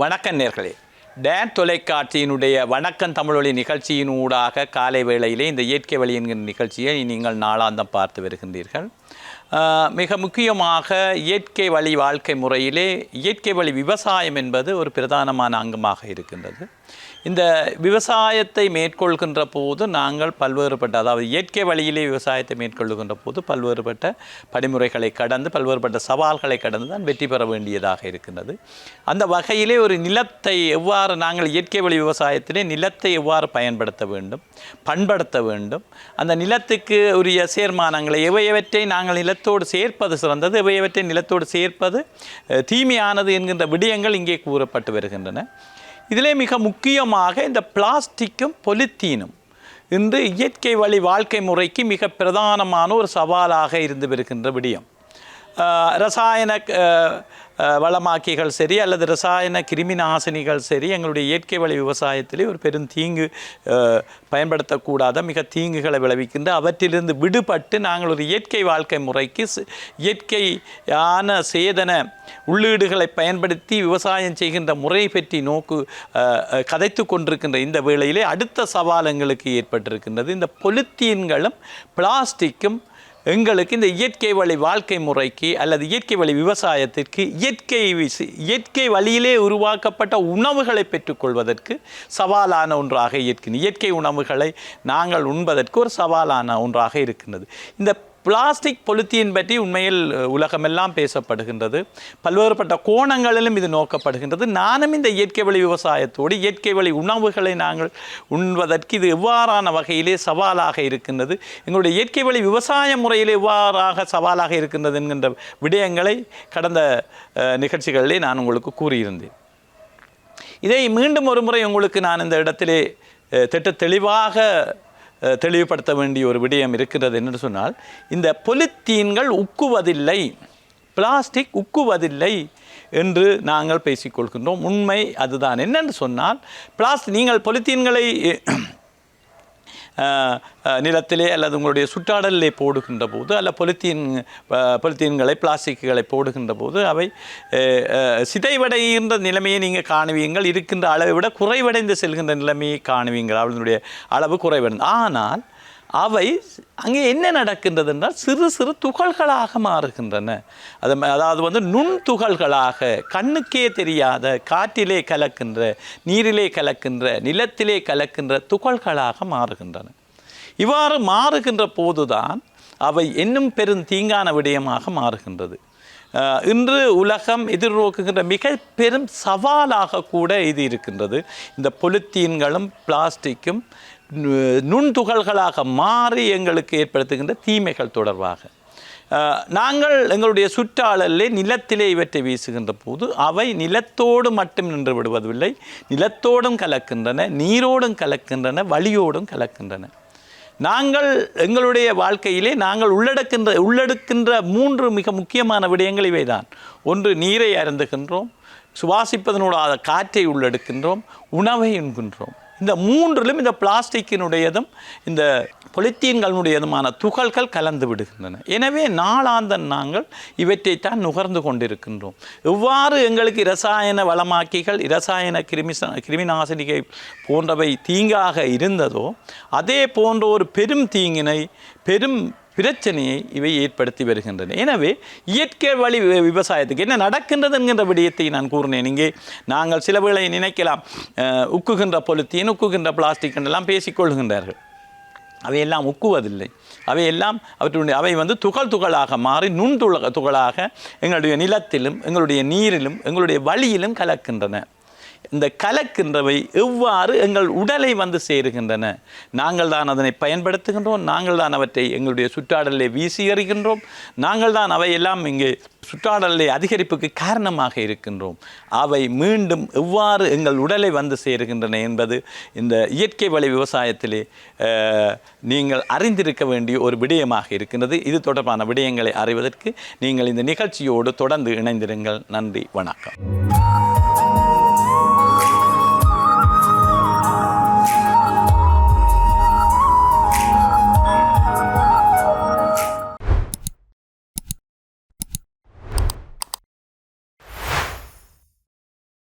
வணக்கம் நேர்களே. டேன் தொலைக்காட்சியினுடைய வணக்கம் தமிழொலி நிகழ்ச்சியின் ஊடாக காலை வேளையிலே இந்த இயற்கை வழி என்கிற நிகழ்ச்சியை நீங்கள் நாளாந்தம் பார்த்து வருகின்றீர்கள். மிக முக்கியமாக இயற்கை வழி வாழ்க்கை முறையிலே இயற்கை வழி விவசாயம் என்பது ஒரு பிரதானமான அங்கமாக இருக்கின்றது. இந்த விவசாயத்தை மேற்கொள்கின்ற போது நாங்கள் பல்வேறுபட்ட அதாவது இயற்கை வழியிலே விவசாயத்தை மேற்கொள்ளுகின்ற போது பல்வேறுபட்ட படிமுறைகளை கடந்து பல்வேறுபட்ட சவால்களை கடந்து தான் வெற்றி பெற வேண்டியதாக இருக்கின்றது. அந்த வகையிலே ஒரு நிலத்தை எவ்வாறு நாங்கள் இயற்கை வழி விவசாயத்திலே நிலத்தை எவ்வாறு பயன்படுத்த வேண்டும் பண்படுத்த வேண்டும் அந்த நிலத்துக்கு உரிய சேர்மானங்களை எவையவற்றை நாங்கள் நிலத்தோடு சேர்ப்பது சிறந்தது எவையவற்றை நிலத்தோடு சேர்ப்பது தீமையானது என்கின்ற விடயங்கள் இங்கே கூறப்பட்டு வருகின்றன. இதிலே மிக முக்கியமாக இந்த பிளாஸ்டிக்கும் பொலித்தீனும். இன்று இயற்கை வழி வாழ்க்கை முறைக்கு மிக பிரதானமான ஒரு சவாலாக இருந்து வருகின்ற விடயம். ரசாயன வளமாக்கிகள் சரி அல்லது ரசாயன கிருமி நாசினிகள் சரி எங்களுடைய இயற்கை வழி விவசாயத்திலே ஒரு பெரும் தீங்கு பயன்படுத்தக்கூடாத மிக தீங்குகளை விளைவிக்கின்ற அவற்றிலிருந்து விடுபட்டு நாங்கள் ஒரு இயற்கை வாழ்க்கை முறைக்கு இயற்கையான சேதன உள்ளீடுகளை பயன்படுத்தி விவசாயம் செய்கின்ற முறை பற்றி நோக்கு கதைத்து கொண்டிருக்கின்ற இந்த வேளையிலே அடுத்த சவால் எங்களுக்கு ஏற்பட்டிருக்கின்றது. இந்த பொலித்தீன்களும் பிளாஸ்டிக்கும் எங்களுக்கு இந்த இயற்கை வழி வாழ்க்கை முறைக்கு அல்லது இயற்கை வழி விவசாயத்திற்கு இயற்கை இயற்கை வழியிலே உருவாக்கப்பட்ட உணவுகளை பெற்றுக்கொள்வதற்கு சவாலான ஒன்றாக இருக்கின்றது இயற்கை உணவுகளை நாங்கள் உண்பதற்கு ஒரு சவாலான ஒன்றாக இருக்கின்றது. இந்த பிளாஸ்டிக் பொலித்தீன் பற்றி உண்மையில் உலகமெல்லாம் பேசப்படுகின்றது. பல்வேறுபட்ட கோணங்களிலும் இது நோக்கப்படுகின்றது. நானும் இந்த இயற்கை வழி விவசாயத்தோடு இயற்கை வழி உணவுகளை நாங்கள் உண்பதற்கு இது எவ்வாறான வகையிலே சவாலாக இருக்கின்றது. எங்களுடைய இயற்கை வழி விவசாய முறையில் எவ்வாறாக சவாலாக இருக்கின்றது என்கின்ற விடயங்களை கடந்த நிகழ்ச்சிகளிலே நான் உங்களுக்கு கூறியிருந்தேன். இதை மீண்டும் ஒரு முறை உங்களுக்கு நான் இந்த இடத்திலே திட்ட தெளிவாக தெளிவுபடுத்த வேண்டிய ஒரு விடயம் இருக்கிறது என்று சொன்னால் இந்த பொலித்தீன்கள் உக்குவதில்லை பிளாஸ்டிக் உக்குவதில்லை என்று நாங்கள் பேசிக்கொள்கின்றோம். உண்மை அதுதான். என்னென்று சொன்னால் பிளாஸ்டிக் நீங்கள் பொலித்தீன்களை நிலத்திலே அல்லது உங்களுடைய சுற்றாடலிலே போடுகின்ற போது அல்ல பொலித்தீன் பொலித்தீன்களை பிளாஸ்டிக்குகளை போடுகின்ற போது அவை சிதைவடைகின்ற நிலைமையை நீங்கள் காணுவீங்கள். இருக்கின்ற அளவை விட குறைவடைந்து செல்கின்ற நிலைமையை காணுவீங்கள். அவர்களுடைய அளவு குறைவடைந்து. ஆனால் அவை அங்கே என்ன நடக்கின்றது என்றால் சிறு சிறு துகள்களாக மாறுகின்றன. அது அதாவது வந்து நுண் துகள்களாக கண்ணுக்கே தெரியாத காற்றிலே கலக்கின்ற நீரிலே கலக்கின்ற நிலத்திலே கலக்கின்ற துகள்களாக மாறுகின்றன. இவ்வாறு மாறுகின்ற போதுதான் அவை இன்னும் பெரும் தீங்கான விடயமாக மாறுகின்றது. இன்று உலகம் எதிர்நோக்குகின்ற மிக பெரும் சவாலாக கூட இது இருக்கின்றது. இந்த பொலித்தீன்களும் பிளாஸ்டிக்கும் நுண்துகள்களாக மாறி எங்களுக்கு ஏற்படுத்துகின்ற தீமைகள் தொடர்பாக. நாங்கள் எங்களுடைய சுற்றாளலே நிலத்திலே இவற்றை வீசுகின்ற போது அவை நிலத்தோடு மட்டும் நின்று விடுவதில்லை. நிலத்தோடும் கலக்கின்றன நீரோடும் கலக்கின்றன வழியோடும் கலக்கின்றன. நாங்கள் எங்களுடைய வாழ்க்கையிலே நாங்கள் உள்ளடக்கின்ற உள்ளெடுக்கின்ற மூன்று மிக முக்கியமான விடயங்கள் இவை தான் ஒன்று நீரை அருந்துகின்றோம். சுவாசிப்பதனூடாத காற்றை உள்ளெடுக்கின்றோம். உணவை உண்கின்றோம். இந்த மூன்றிலும் இந்த பிளாஸ்டிக்கினுடையதும் இந்த பொலித்தீன்களுடையதுமான துகள்கள் கலந்து விடுகின்றன. எனவே நாளாந்தன் நாங்கள் இவற்றைத்தான் நுகர்ந்து கொண்டிருக்கின்றோம். எவ்வாறு எங்களுக்கு இரசாயன வளமாக்கிகள் இரசாயன கிருமி நாசினிகை போன்றவை தீங்காக இருந்ததோ அதே போன்ற ஒரு பெரும் தீங்கினை பெரும் பிரச்சனையை இவை ஏற்படுத்தி வருகின்றன. எனவே இயற்கை வழி விவசாயத்துக்கு என்ன நடக்கின்றது என்கின்ற விடயத்தை நான் கூறினேன். இங்கே நாங்கள் சில வேளை நினைக்கலாம் உக்குகின்ற பொலித்தீன் உக்குகின்ற பிளாஸ்டிக் என்றெல்லாம் பேசிக்கொள்கின்றார்கள் அவையெல்லாம் உக்குவதில்லை. அவையெல்லாம் அவற்றுடைய அவை வந்து துகள் துகளாக மாறி நுண்துள துகளாக எங்களுடைய நிலத்திலும் எங்களுடைய நீரிலும் எங்களுடைய வழியிலும் கலக்கின்றன. இந்த கலக்கின்றவை எவ்வாறு எங்கள் உடலை வந்து சேருகின்றன? நாங்கள் தான் அதனை பயன்படுத்துகின்றோம் நாங்கள் தான் அவற்றை எங்களுடைய சுற்றாடலை வீசி எறிகின்றோம் நாங்கள் தான் அவையெல்லாம் இங்கே சுற்றாடலை அதிகரிப்புக்கு காரணமாக இருக்கின்றோம். அவை மீண்டும் எவ்வாறு எங்கள் உடலை வந்து சேருகின்றன என்பது இந்த இயற்கை வழி விவசாயத்திலே நீங்கள் அறிந்திருக்க வேண்டிய ஒரு விடயமாக இருக்கின்றது. இது தொடர்பான விடயங்களை அறிவதற்கு நீங்கள் இந்த நிகழ்ச்சியோடு தொடர்ந்து இணைந்திருங்கள். நன்றி வணக்கம்.